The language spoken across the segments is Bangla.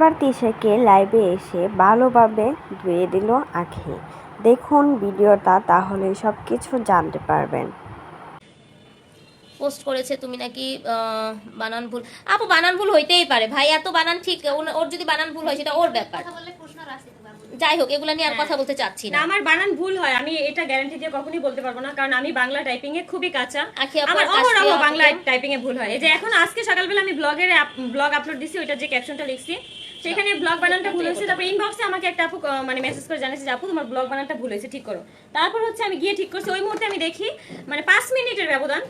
এবার তিশাকে লাইভে এসে ভালোভাবে ধুয়ে দিল আখি। দেখুন ভিডিওটা তাহলে সব কিছু জানতে পারবেন। পোস্ট করেছে তুমি নাকি আহ, বানান ভুল। আপু বানান ভুল হইতেই পারে। ভাই এত বানান ঠিক ওর- যদি বানান ভুল হয় সেটা ওর ব্যাপার। যাই হোক এগুলো নিয়ে আর কথা বলতে চাচ্ছি না। না আমার বানান ভুল হয় আমি এটা গ্যারান্টি দিয়ে কখনোই বলতে পারব না কারণ আমি বাংলা টাইপিং এ খুবই কাঁচা। আমার আপনাকে- বাংলা টাইপিং এ ভুল হয়। এই যে এখন আজকে সকালবেলা আমি ব্লগের ব্লগ আপলোড দিছি ওইটা যে ক্যাপশনটা লিখছি সেখানে ব্লগ বানানটা ভুল হয়েছে। তারপর ইনবক্সে আমাকে একটা আপু মানে মেসেজ করে জানিয়েছে যে আপু তোমার ব্লগ বানানটা ভুল হয়েছে ঠিক করো। তারপর হচ্ছে আমি গিয়ে ঠিক করছি। ওই মুহূর্তে আমি দেখি মানে পাঁচ মিনিটের ব্যবধান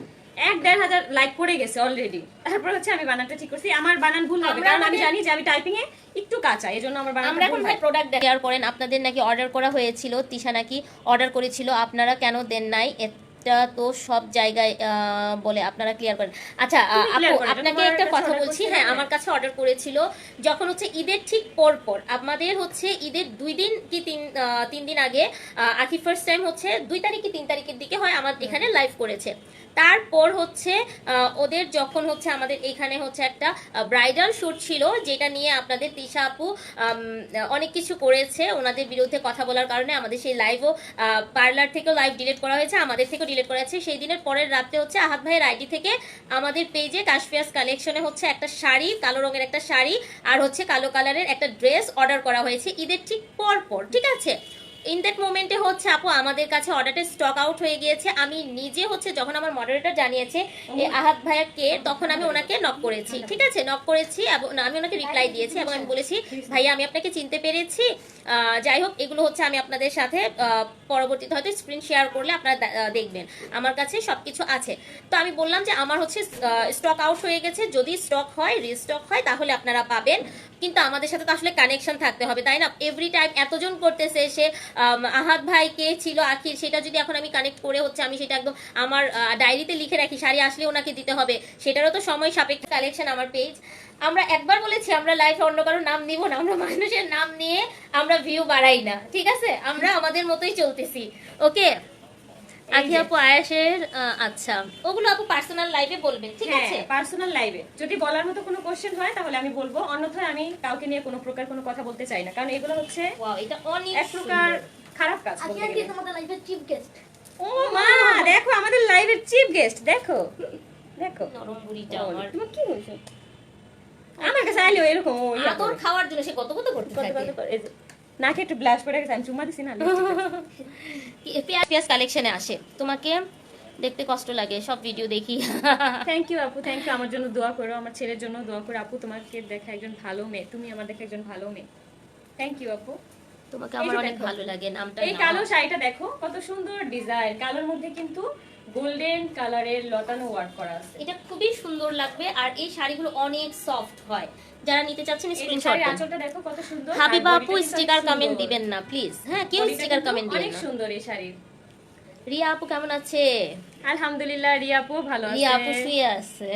এক দেড় হাজার লাইক পড়ে গেছে অলরেডি তারপর হচ্ছে আমি বানানটা ঠিক করছি। আমার বানান ভুল হবে কারণ আমি জানি যে আমি টাইপিং এ একটু কাঁচা এই জন্য আমার বানান আমরা এখন ভাই প্রোডাক্ট শেয়ার করেন আপনাদের নাকি অর্ডার করা হয়েছিল তিশা নাকি অর্ডার করেছিল আপনারা কেন দেন নাই? তো সব জায়গায় বলে আপনারা ক্লিয়ার করেন। আচ্ছা আপু আপনাকে একটা কথা বলছি হ্যাঁ আমার কাছে অর্ডার করেছিল যখন হচ্ছে ঈদের ঠিক পর পর আমাদের হচ্ছে ঈদের দুই দিন কি তিন তিন দিন আগে আকি ফার্স্ট টাইম হচ্ছে দুই তারিখ কি তিন তারিখের দিকে হয় আমার এখানে লাইভ করেছে। তারপর হচ্ছে আহ, ওদের যখন হচ্ছে আমাদের এখানে হচ্ছে একটা ব্রাইডাল শুট ছিল যেটা নিয়ে আপনাদের তিশা আপু অনেক কিছু করেছে ওনাদের বিরুদ্ধে কথা বলার কারণে আমাদের সেই লাইভও পার্লার থেকেও লাইভ ডিলিট করা হয়েছে আমাদের থেকেও ডিলিট করা হয়েছে সেই দিনের পরের রাত্রে হচ্ছে আহাত ভাইয়ের আইডি থেকে আমাদের পেজে কাশফিয়াস কালেকশনে হচ্ছে একটা শাড়ি, কালো রঙের একটা শাড়ি আর হচ্ছে কালো কালারের একটা ড্রেস অর্ডার করা হয়েছে ঈদের ঠিক পর পর ঠিক আছে? ইন দ্যাট মোমেন্টে হচ্ছে আপু আমাদের কাছে অর্ডারটা স্টক আউট হয়ে গিয়েছে। আমি নিজে হচ্ছে যখন আমার মডারেটর জানিয়েছে আহাত ভাইয়া কে, তখন আমি ওনাকে নক করেছি, ঠিক আছে? নক করেছি এবং আমি ওনাকে রিপ্লাই দিয়েছি এবং আমি বলেছি, ভাইয়া, আমি আপনাকে চিনতে পেরেছি। যাই হোক, এগুলো হচ্ছে আমি আপনাদের সাথে পরবর্তীতে হয়তো স্ক্রিন শেয়ার করলে আপনারা দেখবেন। আমার কাছে সবকিছু আছে। তো আমি বললাম যে আমার হচ্ছে স্টক আউট হয়ে গেছে। যদি স্টক হয় রিস্টক হয়, তাহলে আপনারা পাবেন। কিন্তু আমাদের সাথে তো আসলে কানেকশন থাকতে হবে, তাই না? এভরি টাইম এতজন করতেছে সে আহাত ভাই কে ছিল আখির, সেটা যদি এখন আমি কানেক্ট করে হচ্ছে, আমি সেটা একদম আমার ডায়েরিতে লিখে রাখি, শাড়ি আসলে ওনাকে দিতে হবে। সেটারও তো সময় সাপেক্ষ কালেকশন আমার পেজ আমরা একবার বলেছি আমরা লাইফে অন্য কারও নাম নিব না আমরা মানুষের নাম নিয়ে আমরা ভিউ বাড়াই না ঠিক আছে? আমরা আমাদের মতোই চলতেছি ওকে আখি আপু আয়াসের আচ্ছা ওগুলো আপু পার্সোনাল লাইভে বলবেন ঠিক আছে? হ্যাঁ পার্সোনাল লাইভে যদি বলার মতো কোনো কোশ্চেন হয় তাহলে আমি বলব অন্যথায় আমি কাউকে নিয়ে কোনো প্রকার কোনো কথা বলতে চাই না কারণ এগুলো হচ্ছে এটা অনেক এক প্রকার খারাপ কাজ বলতে আজকে তোমাদের লাইফের চিফ গেস্ট ও মা দেখো আমাদের লাইভের চিফ গেস্ট দেখো দেখো। নরম বুড়িটা আমার। তুমি কি বলছো আমার কাছে আইলো এরকম করে। খাওয়ার জন্য সে কত কত করতে থাকে? নাকে একটু ব্লাশ পড়ে গেছে আমি চুমা দিছি না পেঁয়াজ পেঁয়াজ কালেকশনে আসে। তোমাকে দেখতে কষ্ট লাগে সব ভিডিও দেখি। থ্যাংক ইউ আপু থ্যাংক ইউ আমার জন্য দোয়া করো আমার ছেলের জন্য দোয়া করো। আপু তোমাকে দেখা একজন ভালো মেয়ে তুমি আমার দেখা একজন ভালো মেয়ে। থ্যাংক ইউ আপু। তোমাকে আমার অনেক ভালো লাগে নামটা এই কালো শাড়িটা দেখো কত সুন্দর ডিজাইন কালোর মধ্যে কিন্তু গোল্ডেন কালারের লতানো ওয়ার্ক করা আছে। এটা খুবই সুন্দর লাগবে আর এই শাড়িগুলো অনেক সফট হয়। যারা নিতে চাচ্ছেন স্ক্রিনশট শাড়ির আঁচলটা দেখো কত সুন্দর। হাবিবা আপু স্টিকার কমেন্ট দিবেন না প্লিজ হ্যাঁ কেউ স্টিকার কমেন্ট দিবেন অনেক সুন্দর এই শাড়ির। রিয়া আপু কেমন আছে? আলহামদুলিল্লাহ রিয়া আপু ভালো আছে। রিয়া আপু শুয়ে আছে।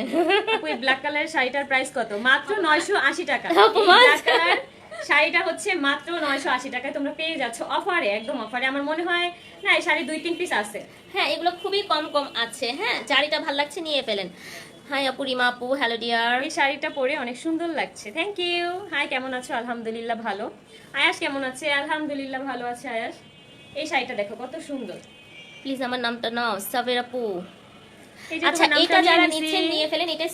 আপু এই ব্ল্যাক কালারের শাড়িটার প্রাইস কত? মাত্র 980 টাকা। ব্ল্যাক কালার শাড়িটা হচ্ছে মাত্র 980 টাকায় তোমরা পেয়ে যাচ্ছ অফারে একদম অফারে। আমার মনে হয় না এই শাড়ি দুই তিন পিস আছে। হ্যাঁ এগুলো খুবই কম কম আছে। হ্যাঁ চারিটা ভালো লাগছে নিয়ে ফেলেন। হাই আপু রিমা আপু হ্যালো ডিয়ার এই শাড়িটা পরে অনেক সুন্দর লাগছে। থ্যাংক ইউ হাই কেমন আছো? আলহামদুলিল্লাহ ভালো। আয়াস কেমন আছে? আলহামদুলিল্লাহ ভালো আছে আয়াস। এই শাড়িটা দেখো কত সুন্দর। প্লিজ আমার নামটা নাও সাবের আপু আচ্ছা এটা যারা। নিচ্ছেন নিয়ে ফেলেন এটা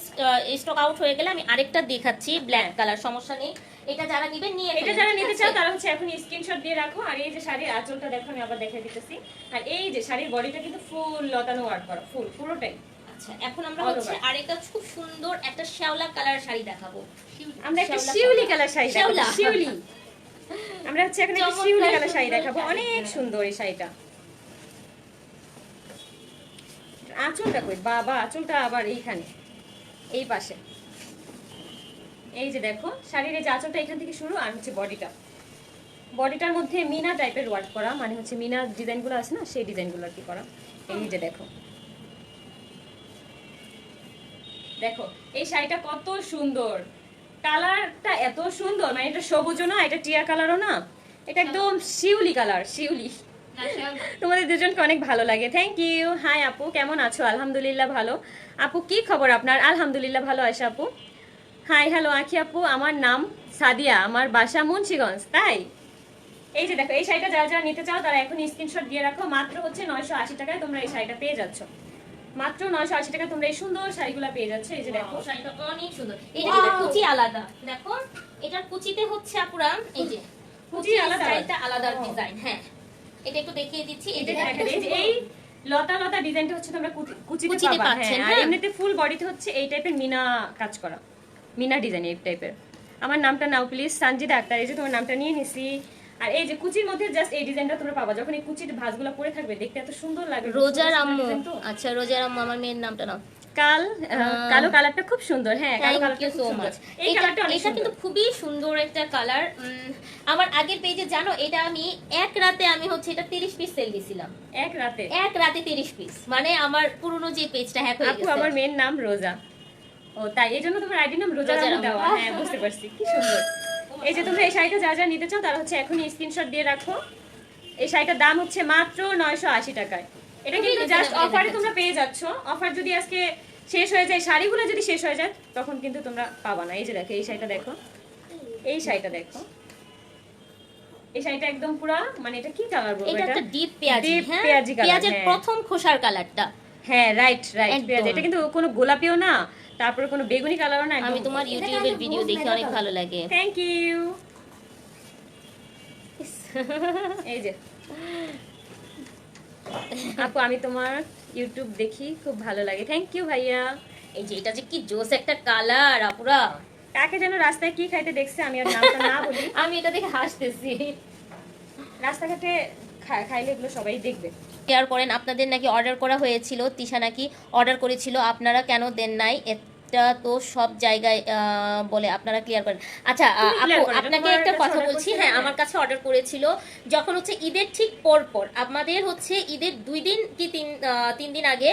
স্টক আউট হয়ে গেলে আমি আরেকটা দেখাচ্ছি ব্ল্যাক কালার সমস্যা নেই। এটা যারা নিয়ে এটা যারা নিতে চাও তারা হচ্ছে এখন স্ক্রিনশট দিয়ে রাখো। আর এই যে শাড়ির আঁচলটা দেখো আমি আবার দেখাই দিতেছি। আর এই যে শাড়ির বডিটা কিন্তু ফুল লতানো ওয়ার্ক করা ফুল পুরোটাই। আচ্ছা এখন আমরা হচ্ছে আরেকটা খুব সুন্দর একটা শ্যাওলা কালার শাড়ি দেখাবো। আমরা একটা শিউলি কালার। শাড়ি শ্যাওলা। শিউলি। আমরা হচ্ছে এখন একটা শিউলি কালার শাড়ি দেখাবো। অনেক সুন্দর এই শাড়িটা। আঁচলটা কই? বাবা আঁচলটা আবার এইখানে এই পাশে। এই যে দেখো শাড়ির এই যে আঁচলটা এখান থেকে শুরু আর হচ্ছে বডিটা। বডিটার মধ্যে মিনা টাইপের ওয়ার্ক করা মানে হচ্ছে মিনা ডিজাইনগুলো আছে না সেই ডিজাইনগুলো আর কি করা। এই যে দেখো। দেখো এই শাড়িটা কত সুন্দর। কালারটা এত সুন্দর মানে এটা সবুজও না এটা টিয়া কালারও না। এটা একদম শিউলি কালার শিউলি। তোমাদের দুজনকে অনেক ভালো লাগে। থ্যাংক ইউ হাই আপু। কেমন আছো? আলহামদুলিল্লাহ ভালো। আপু কি খবর আপনার? আলহামদুলিল্লাহ ভালো আছে আপু? হাই হ্যালো আখি আপু আমার নাম সাদিয়া। আমার বাসা মুন্সিগঞ্জ তাই? এই যে দেখো এই শাড়িটা যারা যারা নিতে চাও তারা এখন স্ক্রিনশট দিয়ে রাখো। মাত্র হচ্ছে নয়শো আশি টাকায় তোমরা এই শাড়িটা পেয়ে যাচ্ছ। মাত্র নয়শো আশি টাকায় তোমরা এই সুন্দর শাড়িগুলো পেয়ে যাচ্ছ। এই যে দেখো। শাড়িটা অনেক সুন্দর। এটা কিন্তু কুচি আলাদা। দেখো এটার কুচিতে হচ্ছে আপুরা এই যে কুচি আলাদা? স্টাইলটা আলাদা ডিজাইন হ্যাঁ। এটা একটু দেখিয়ে দিচ্ছি এই যে এটা এই লতা লতা ডিজাইনটা হচ্ছে তোমরা কুচি- কুচিতে পাচ্ছেন, হ্যাঁ আর হ্যাঁ। এমনিতে ফুল বডিতে হচ্ছে এই টাইপের মিনা কাজ করা। মিনা ডিজাইন এই টাইপের আমার নামটা নাও প্লিজ সঞ্জিদা আক্তার। এই যে তোমার নামটা নিয়ে নিছি। আর এই যে কুচির মধ্যে জাস্ট এই ডিজাইনটা তোমরা পাবা। যখন এই কুচির ভাঁজগুলো পরে থাকবে দেখতে এত সুন্দর লাগে। রোজার আম্মু। আচ্ছা রোজার আম্মু আমার মেয়ের নামটা নাও। কাল কালো কালারটা খুব সুন্দর। হ্যাঁ কালো কালারটা সো মাচ এই কালারটা অনেক এটা কিন্তু খুবই সুন্দর একটা কালার। আমার আগের পেজে জানো এটা আমি এক রাতে আমি হচ্ছে এটা 30 পিস সেল দিছিলাম। এক রাতে? এক রাতে 30 পিস মানে আমার পুরনো যে পেজটা হ্যাক হয়ে আপু গেছে। আমার মেয়ের নাম রোজা। ও তাই এই জন্য তোমার আইডি নাম রোজা রামু। দেওয়া। হ্যাঁ বুঝতে পারছি কি সুন্দর। এই যে তোমরা এই শাড়িটা যা যা নিতে চাও তারা হচ্ছে এখনই স্ক্রিনশট দিয়ে রাখো। এই শাড়িটার দাম হচ্ছে মাত্র নয়শো আশি টাকায়। এটা কিন্তু জাস্ট অফারে তোমরা পেয়ে যাচ্ছ। অফার যদি আজকে শেষ হয়ে যায় শাড়িগুলো যদি শেষ হয়ে যায় তখন কিন্তু তোমরা পাবা না। এই যে দেখো এই শাড়িটা দেখো। এই শাড়িটা দেখো। এই শাড়িটা একদম পুরা মানে এটা কি কালার বলব এটা একটা ডিপ পেঁয়াজি হ্যাঁ? পেঁয়াজের হ্যাঁ। প্রথম খোসার কালারটা হ্যাঁ রাইট রাইট। পেঁয়াজ এটা কিন্তু কোনো গোলাপিও না তারপরে কোনো বেগুনি কালারও না আমি তোমার ইউটিউবের ভিডিও দেখে অনেক ভালো লাগে। থ্যাংক ইউ এই যে। আপু আমি তোমার ইউটিউব দেখি খুব ভালো লাগে। থ্যাংক ইউ ভাইয়া। এই যে এটা যে কি জোস একটা কালার আপুরা। কাকে যেন রাস্তায় কি খাইতে দেখছে আমি আর নামটা না বলি। আমি এটা দেখে হাসতেছি। রাস্তাঘাটে খাইলে এগুলো সবাই দেখবে। শেয়ার করেন। আপনাদের নাকি অর্ডার করা হয়েছিল? তিশা নাকি অর্ডার করেছিল। আপনারা কেন দেন নাই? এটা তো সব জায়গায় বলে আপনারা ক্লিয়ার করেন। আচ্ছা আপনাকে একটা কথা বলছি। হ্যাঁ আমার কাছে অর্ডার করেছিল। যখন হচ্ছে ঈদের ঠিক পর পর আমাদের হচ্ছে ঈদের দুই দিন কি তিন তিন দিন আগে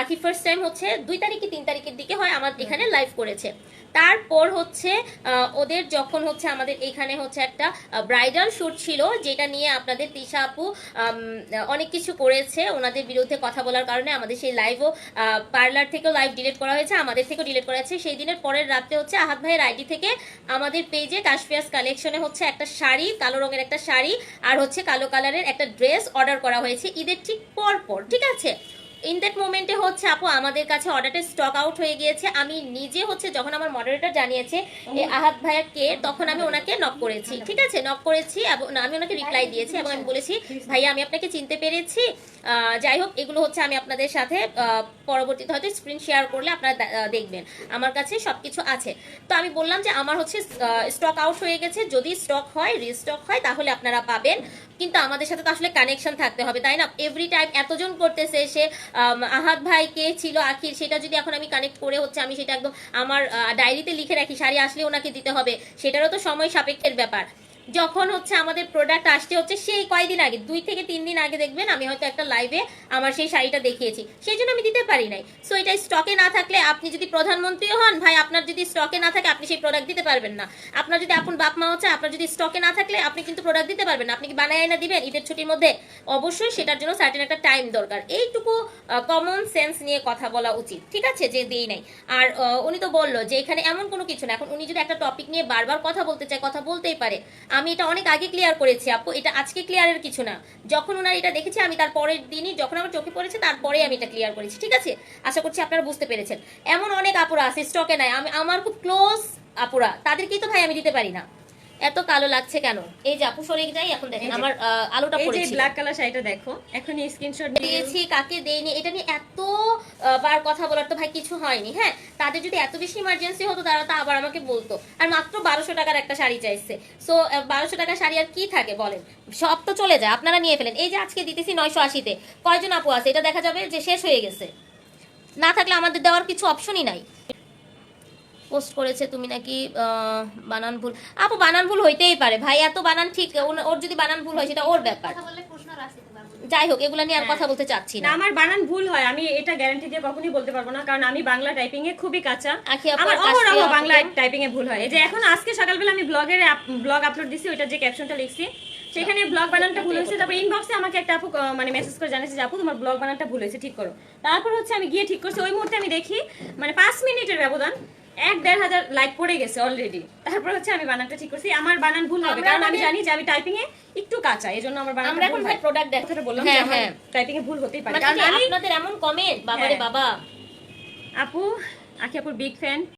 আকি ফার্স্ট টাইম হচ্ছে দুই তারিখ কি তিন তারিখের দিকে হয় আমার এখানে লাইভ করেছে। তারপর হচ্ছে আহ, ওদের যখন হচ্ছে আমাদের এখানে হচ্ছে একটা ব্রাইডাল শুট ছিল যেটা নিয়ে আপনাদের তিশা আপু অনেক কিছু করেছে। ওনাদের বিরুদ্ধে কথা বলার কারণে আমাদের সেই লাইভও পার্লার থেকেও লাইভ ডিলিট করা হয়েছে। আমাদের থেকেও ডিলিট করা হয়েছে সেই দিনের পরের রাতে হচ্ছে আহাত ভাইয়ের আইডি থেকে আমাদের পেজে কাশফিয়াস কালেকশনে হচ্ছে একটা শাড়ি, কালো রঙের একটা শাড়ি আর হচ্ছে কালো কালারের একটা ড্রেস অর্ডার করা হয়েছে ঈদের ঠিক পর পর ঠিক আছে? ইন দ্যাট মোমেন্টে হচ্ছে আপু আমাদের কাছে অর্ডারটা স্টক আউট হয়ে গিয়েছে। আমি নিজে হচ্ছে যখন আমার মডারেটর জানিয়েছে এ আহাত ভাইয়া কে তখন আমি ওনাকে নক করেছি। ঠিক আছে? নক করেছি এবং আমি ওনাকে রিপ্লাই দিয়েছি এবং আমি বলেছি ভাইয়া আমি আপনাকে চিনতে পেরেছি। যাই হোক এগুলো হচ্ছে আমি আপনাদের সাথে পরবর্তীতে হয়তো স্ক্রিন শেয়ার করলে আপনারা দেখবেন। আমার কাছে সবকিছু আছে। তো আমি বললাম যে আমার হচ্ছে স্টক আউট হয়ে গেছে। যদি স্টক হয় রিস্টক হয় তাহলে আপনারা পাবেন। কিন্তু আমাদের সাথে তো আসলে কানেকশন থাকতে হবে তাই না? এভরি টাইম এতজন করতেছে সে আহাদ ভাই কে ছিল? আখির, সেটা যদি এখন আমি কানেক্ট করে হচ্ছে আমি সেটা একদম আমার ডায়েরিতে লিখে রাখি, শাড়ি আসলে ওনাকে দিতে হবে। সেটারও তো সময় সাপেক্ষের ব্যাপার। যখন হচ্ছে আমাদের প্রোডাক্ট আসতে হচ্ছে সেই কয়দিন আগে, দুই থেকে তিন দিন আগে দেখবেন আমি হয়তো একটা লাইভে আমার সেই শাড়িটা দেখিয়েছি। সেই জন্য আমি দিতে পারি নাই। সো এটা স্টকে না থাকলে আপনি যদি প্রধানমন্ত্রীও হন, ভাই, আপনার যদি স্টকে না থাকে আপনি সেই প্রোডাক্ট দিতে পারবেন না। আপনার যদি আপন বাপ মা হচ্ছে, আপনার যদি স্টকে না থাকলে আপনি কিন্তু প্রোডাক্ট দিতে পারবেন না। আপনি কি বানায় না দিবেন ঈদের ছুটির মধ্যে? অবশ্যই সেটার জন্য সার্টেন একটা টাইম দরকার। এইটুকু কমন সেন্স নিয়ে কথা বলা উচিত, ঠিক আছে? যে দিই নাই। আর উনি তো বলল যে এখানে এমন কোনো কিছু না। এখন উনি যদি একটা টপিক নিয়ে বারবার কথা বলতে চায়, কথা বলতেই পারে। আমি এটা অনেক আগে ক্লিয়ার করেছি, আপু। এটা আজকে ক্লিয়ারের কিছু না। যখন ওনার এটা দেখেছি, আমি তার পরের দিনই যখন আমার চোখে পড়েছে, তারপরে আমি এটা ক্লিয়ার করেছি, ঠিক আছে? আশা করছি আপনারা বুঝতে পেরেছেন। এমন অনেক আপুরা আছে স্টকে নাই। আমি, আমার খুব ক্লোজ আপুরা। তাদেরকেই তো ভাই আমি দিতে পারি না। এত কালো লাগছে কেন? এই যে আপু সরে যাই এখন দেখেন আমার আলোটা এই যে ব্ল্যাক কালার শাড়িটা দেখো এখনই স্ক্রিনশট দিয়েছি কাকে দেইনি এটা নিয়ে এত বার কথা বলার তো ভাই কিছু হয়নি হ্যাঁ? তাদের যদি এত বেশি ইমার্জেন্সি হতো তারা তো আবার আমাকে বলতো। আর মাত্র বারোশো টাকার একটা শাড়ি চাইছে। সো বারোশো টাকার শাড়ি আর কি থাকে বলেন? সব তো চলে যায় আপনারা নিয়ে ফেলেন। এই যে আজকে দিতেছি নয়শো আশিতে। কয়জন আপু আছে? এটা দেখা যাবে যে শেষ হয়ে গেছে। না থাকলে আমাদের দেওয়ার কিছু অপশনই নাই। পোস্ট করেছে তুমি নাকি বানান ভুল। আপু বানান ভুল হইতেই পারে। ভাই এত বানান ঠিক ওর- যদি বানান ভুল হয় সেটা ওর ব্যাপার। যাই হোক এগুলা নিয়ে আর কথা বলতে চাচ্ছি না। না আমার বানান ভুল হয় আমি এটা গ্যারান্টি দিয়ে কখনোই বলতে পারব না কারণ আমি বাংলা টাইপিং এ খুবই কাঁচা। আমার অহরহ বাংলা টাইপিং এ ভুল হয়। এই যে এখন আজকে সকালবেলা আমি ব্লগের ব্লগ আপলোড দিছি ওইটা যে ক্যাপশনটা লিখছি সেখানে ব্লগ বানানটা ভুল হয়েছে। তারপর ইনবক্সে আমাকে একটা আপু মানে মেসেজ করে জানিয়েছে যে আপু তোমার ব্লগ বানানটা ভুল হয়েছে ঠিক করো। তারপর হচ্ছে আমি গিয়ে ঠিক করছি ওই মুহূর্তে আমি দেখি মানে পাঁচ মিনিটের ব্যবধান এক দেড় হাজার লাইক পড়ে গেছে অলরেডি তারপর হচ্ছে আমি বানানটা ঠিক করছি। আমার বানান ভুল হবে কারণ আমি জানি যে আমি টাইপিং এ একটু কাঁচা এই জন্য আমার বানান আমরা এখন ভাই প্রোডাক্ট দেখ কথাটা বললাম হ্যাঁ, যে আমার হ্যাঁ। টাইপিং এ ভুল হতেই পারে। মানে কারণ আপনাদের এমন কমেন্ট বাবারে হ্যাঁ। বাবা। আপু আখি আপুর বিগ ফ্যান